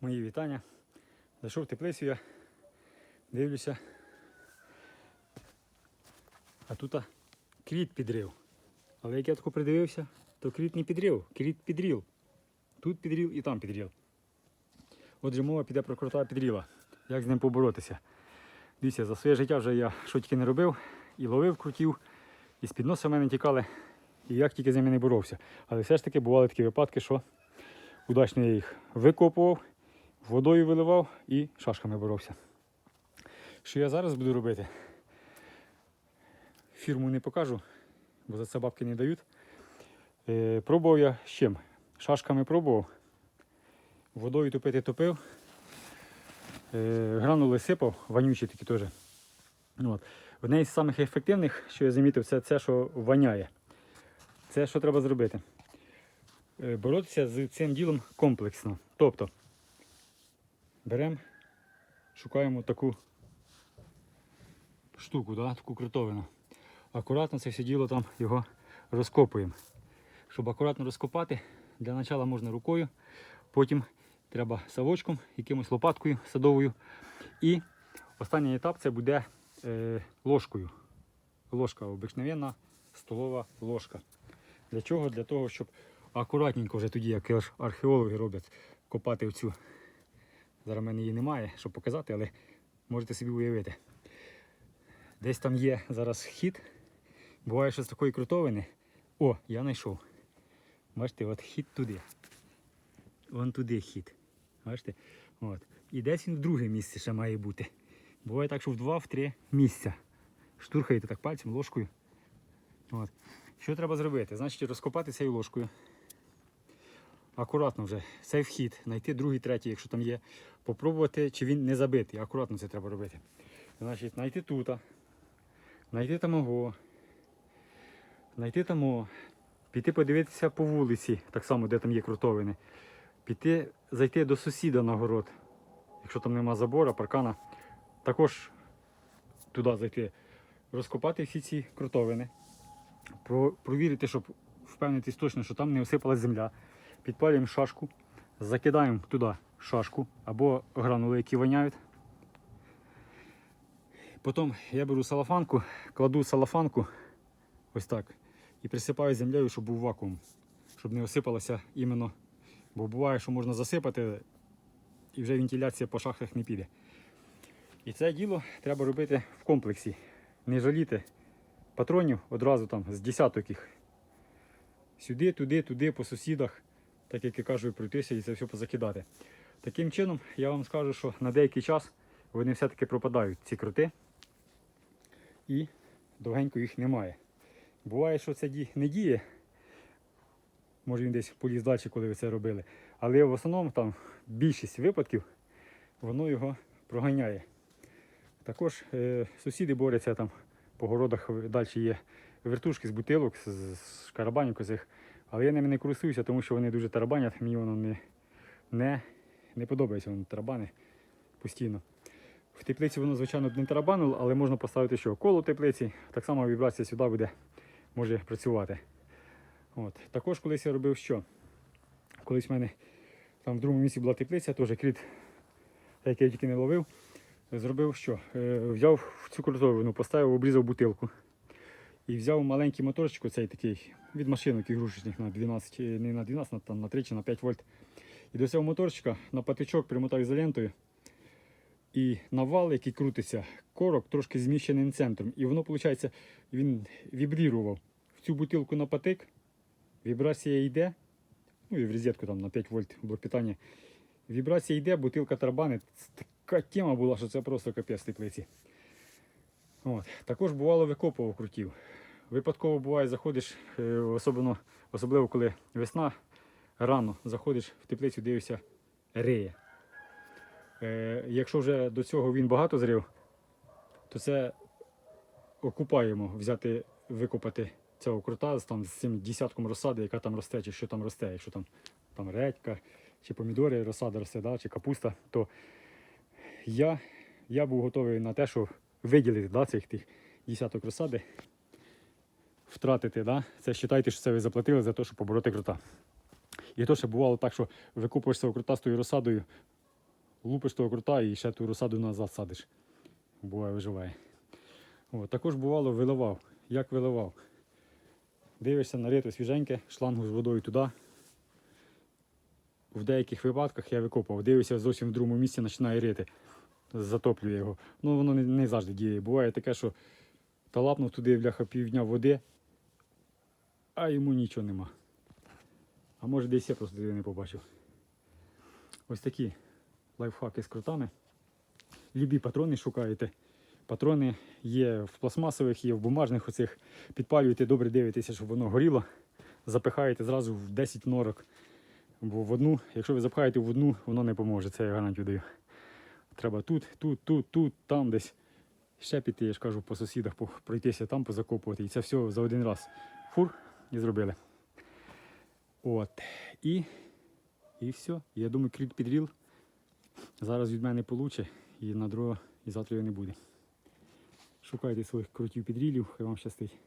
Мої вітання. Зайшов в теплицю я, дивлюся. А тут кріт підрив. Але як я тако придивився, то кріт не підрив, кріт підріл. Тут підріл і там підріл. Отже, мова піде про крота підріла. Як з ним поборотися? Дивіться, за своє життя вже я що тільки не робив, і ловив крутів, і з-під носа в мене тікали, і як тільки з ними не боровся. Але все ж таки бували такі випадки, що удачно я їх викопував, водою виливав і шашками боровся. Що я зараз буду робити? Фірму не покажу, бо за це бабки не дають. Е, пробував я з чим? Шашками пробував, водою топити топив, е, гранули сипав, вонючі такі теж. Ну, От. Одне із самих ефективних, що я замітив, це це, що воняє. Це що треба зробити? Е, боротися з цим ділом комплексно. Тобто беремо, шукаємо таку штуку, да, таку крутовину. Акуратно це все діло там його розкопуємо. Щоб акуратно розкопати, для початку можна рукою, потім треба совочком, якимось лопаткою садовою. І останній етап це буде е, ложкою. Ложка обикновенна столова ложка. Для чого? Для того, щоб акуратненько вже тоді, як археологи роблять, копати оцю. Зараз в мене її немає, щоб показати, але можете собі уявити. Десь там є зараз хід. Буває, що з такої крутовини. О, я знайшов. Бачите, от хід туди. Вон туди хід. Бачите? От. І десь він в друге місце ще має бути. Буває так, що в два, в три місця. Штурхаєте так пальцем, ложкою. От. Що треба зробити? Значить розкопати цією ложкою. Акуратно вже цей вхід, знайти другий, третій, якщо там є. Попробувати, чи він не забитий. Акуратно це треба робити. Значить, знайти тут, знайти там ого, знайти там, о, піти подивитися по вулиці, так само, де там є крутовини. Піти, зайти до сусіда на город, якщо там нема забора, паркана, також туди зайти, розкопати всі ці крутовини, провірити, щоб впевнитись точно, що там не осипалась земля. Підпалюємо шашку, закидаємо туди шашку або гранули, які воняють. Потім я беру салафанку, кладу салафанку ось так і присипаю землею, щоб був вакуум, щоб не осипалося іменно. Бо буває, що можна засипати і вже вентиляція по шахтах не піде. І це діло треба робити в комплексі. Не жаліти патронів одразу там з десяток їх. Сюди, туди, туди, по сусідах, так як я кажу, пройтися і це все позакидати. Таким чином, я вам скажу, що на деякий час вони все-таки пропадають, ці кроти, і довгенько їх немає. Буває, що це не діє. Може він десь поліз далі, коли ви це робили. Але в основному там більшість випадків воно його проганяє. Також е, сусіди борються там по городах далі є вертушки з бутилок, з, з карабанів козих. Але я ними не користуюся, тому що вони дуже тарабанять, мені воно не, не, не подобається вони тарабани постійно. В теплиці воно, звичайно, не тарабанило, але можна поставити що? Коло теплиці, так само вібрація сюди буде, може працювати. От. Також колись я робив що? Колись в мене там в другому місці була теплиця, теж кріт, який я тільки не ловив. Зробив що? Е, взяв цю крутовину, поставив, обрізав бутилку. І взяв маленький моторчик, оцей такий від машинок ігрушечних на 12, е, не на 12, на, там, на 3 чи на 5 вольт. І до цього моторчика на патичок примотав ізолентою. І на вал, який крутиться, корок трошки зміщеним центром. І воно, виходить, він вібрірував в цю бутилку на патик. Вібрація йде. Ну і в розетку там на 5 вольт блок. Вібрація йде, бутилка тарабанить. Така тема була, що це просто капець теплиці. От. Також бувало викопував крутів. Випадково буває, заходиш, е, особливо, особливо коли весна, рано заходиш в теплицю, дивишся риє. Е, якщо вже до цього він багато зрив, то це окупаємо взяти, викопати цього крута з, там, з цим десятком розсади, яка там росте, чи що там росте, якщо там, там редька, чи помідори, розсада росте, да, чи капуста, то я, я був готовий на те, що виділити да, цих тих десяток розсади, втратити. Да? Це вважайте, що це ви заплатили за те, щоб побороти крута. І то ще бувало так, що викупуєш цього крута з тою розсадою, лупиш того крута і ще ту розсаду назад садиш. Буває виживає. От, також бувало виливав. Як виливав? Дивишся на рито свіженьке, шлангу з водою туди. В деяких випадках я викопав, дивишся зовсім в другому місці, починає рити. Затоплює його. Ну воно не, не завжди діє. Буває таке, що талапнув туди бляха півдня води, а йому нічого нема. А може десь я просто не побачив. Ось такі лайфхаки з крутами. Любі патрони шукаєте. Патрони є в пластмасових, є в бумажних оцих. Підпалюєте, добре дивитеся, щоб воно горіло. Запихаєте зразу в 10 норок. Бо в одну, якщо ви запхаєте в одну, воно не поможе. Це я гарантію даю. Треба тут, тут, тут, тут, там десь. Ще піти, я ж кажу, по сусідах пройтися там, позакопувати. І це все за один раз. Фур і зробили. От. І, і все. Я думаю, кріт підріл. Зараз від мене получе і на друге, і завтра його не буде. Шукайте своїх крутів підрілів, хай вам щастить.